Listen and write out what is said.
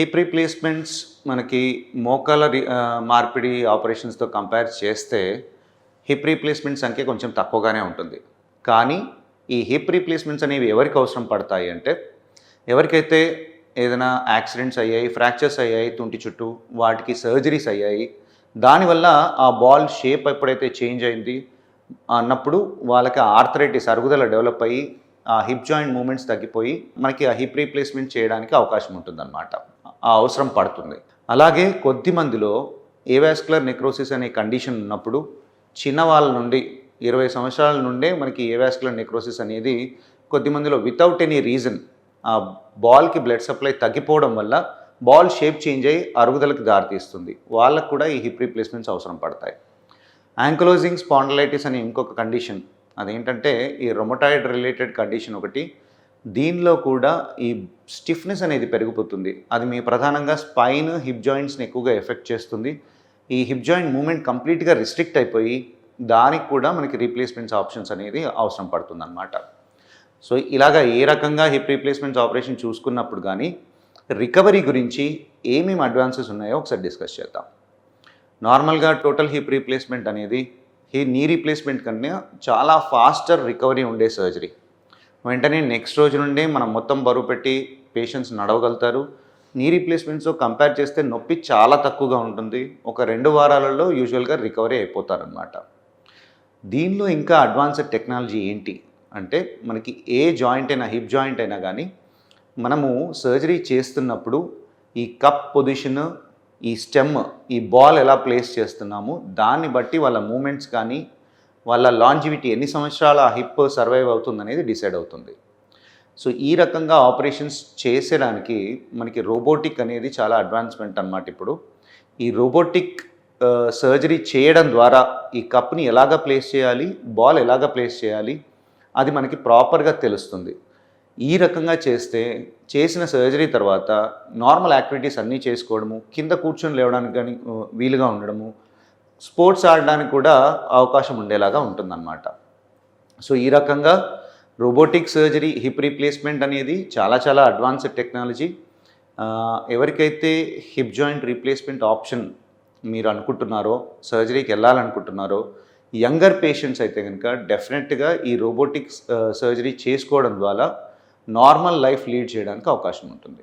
Hip replacements మనకి మోకాల రి- మార్పిడి ఆపరేషన్స్తో కంపేర్ చేస్తే హిప్ రీప్లేస్మెంట్ సంఖ్య కొంచెం తక్కువగానే ఉంటుంది. కానీ ఈ హిప్ రీప్లేస్మెంట్స్ అనేవి ఎవరికి అవసరం పడతాయి అంటే ఎవరికైతే ఏదైనా యాక్సిడెంట్స్ అయ్యాయి ఫ్రాక్చర్స్ అయ్యాయి తుంటి చుట్టూ వాటికి సర్జరీస్ అయ్యాయి దానివల్ల ఆ బాల్ షేప్ ఎప్పుడైతే చేంజ్ అయింది అన్నప్పుడు వాళ్ళకి ఆర్థరైటిస్ అరుగుదల డెవలప్ అయ్యి ఆ హిప్ జాయింట్ మూమెంట్స్ తగ్గిపోయి మనకి ఆ హిప్ రీప్లేస్మెంట్ చేయడానికి అవకాశం ఉంటుందన్నమాట. ఆ అవసరం పడుతుంది. అలాగే కొద్ది మందిలో ఏవాస్కులర్ నెక్రోసిస్ అనే కండిషన్ ఉన్నప్పుడు చిన్న వాళ్ళ నుండి ఇరవై సంవత్సరాల నుండే మనకి ఏవాస్కులర్ నెక్రోసిస్ అనేది కొద్ది మందిలో వితౌట్ ఎనీ రీజన్ ఆ బాల్కి బ్లడ్ సప్లై తగ్గిపోవడం వల్ల బాల్ షేప్ చేంజ్ అయ్యి అరుగుదలకు దారితీస్తుంది. వాళ్ళకు కూడా ఈ హిప్ రీప్లేస్మెంట్స్ అవసరం పడతాయి. యాంకలోజింగ్ స్పాండలైటిస్ అనే ఇంకొక కండిషన్ అదేంటంటే ఈ రొమటాయిడ్ రిలేటెడ్ కండిషన్ ఒకటి దీనిలో కూడా ఈ స్టిఫ్నెస్ అనేది పెరిగిపోతుంది. అది మీ ప్రధానంగా స్పైన్ హిప్ జాయింట్స్ని ఎక్కువగా ఎఫెక్ట్ చేస్తుంది. ఈ హిప్ జాయింట్ మూమెంట్ కంప్లీట్గా రిస్ట్రిక్ట్ అయిపోయి దానికి కూడా మనకి రీప్లేస్మెంట్స్ ఆప్షన్స్ అనేది అవసరం పడుతుంది అనమాట సో ఇలాగా ఏ రకంగా హిప్ రీప్లేస్మెంట్స్ ఆపరేషన్ చూసుకున్నప్పుడు కానీ రికవరీ గురించి ఏమేమి అడ్వాన్సెస్ ఉన్నాయో ఒకసారి డిస్కస్ చేద్దాం. నార్మల్గా టోటల్ హిప్ రీప్లేస్మెంట్ అనేది ఈ నీ రీప్లేస్మెంట్ కన్నా చాలా ఫాస్టర్ రికవరీ ఉండే సర్జరీ. వెంటనే నెక్స్ట్ రోజు నుండి మనం మొత్తం బరువు పెట్టి పేషెంట్స్ నడవగలుగుతారు. నీ రీప్లేస్మెంట్స్తో కంపేర్ చేస్తే నొప్పి చాలా తక్కువగా ఉంటుంది. ఒక రెండు వారాలలో యూజువల్గా రికవరీ అయిపోతారనమాట దీనిలో ఇంకా అడ్వాన్స్డ్ టెక్నాలజీ ఏంటి? అంటే మనకి ఏ జాయింట్ అయినా హిప్ జాయింట్ అయినా కానీ మనము సర్జరీ చేస్తున్నప్పుడు ఈ కప్ పొజిషన్ ఈ స్టెమ్ ఈ బాల్ ఎలా ప్లేస్ చేస్తున్నాము దాన్ని బట్టి వాళ్ళ మూమెంట్స్ కానీ వాళ్ళ లాంజివిటీ ఎన్ని సంవత్సరాల ఆ హిప్ సర్వైవ్ అవుతుంది అనేది డిసైడ్ అవుతుంది. సో ఈ రకంగా ఆపరేషన్స్ చేసేదానికి మనకి రోబోటిక్ అనేది చాలా అడ్వాన్స్మెంట్ అన్నమాట ఇప్పుడు. ఈ రోబోటిక్ సర్జరీ చేయడం ద్వారా ఈ కప్ని ఎలాగ ప్లేస్ చేయాలి బాల్ ఎలాగ ప్లేస్ చేయాలి అది మనకి ప్రాపర్గా తెలుస్తుంది. ఈ రకంగా చేస్తే చేసిన సర్జరీ తర్వాత నార్మల్ యాక్టివిటీస్ అన్నీ చేసుకోవడము కింద కూర్చొని లేవడానికి కానీ వీలుగా ఉండడము స్పోర్ట్స్ ఆడడానికి కూడా అవకాశం ఉండేలాగా ఉంటుందన్నమాట. సో ఈ రకంగా రోబోటిక్ సర్జరీ హిప్ రీప్లేస్మెంట్ అనేది చాలా చాలా అడ్వాన్స్డ్ టెక్నాలజీ. ఎవరికైతే హిప్ జాయింట్ రీప్లేస్మెంట్ ఆప్షన్ మీరు అనుకుంటున్నారో సర్జరీకి వెళ్ళాలనుకుంటున్నారో యంగర్ పేషెంట్స్ అయితే కనుక డెఫినెట్గా ఈ రోబోటిక్ సర్జరీ చేసుకోవడం ద్వారా నార్మల్ లైఫ్ లీడ్ చేయడానికి అవకాశం ఉంటుంది.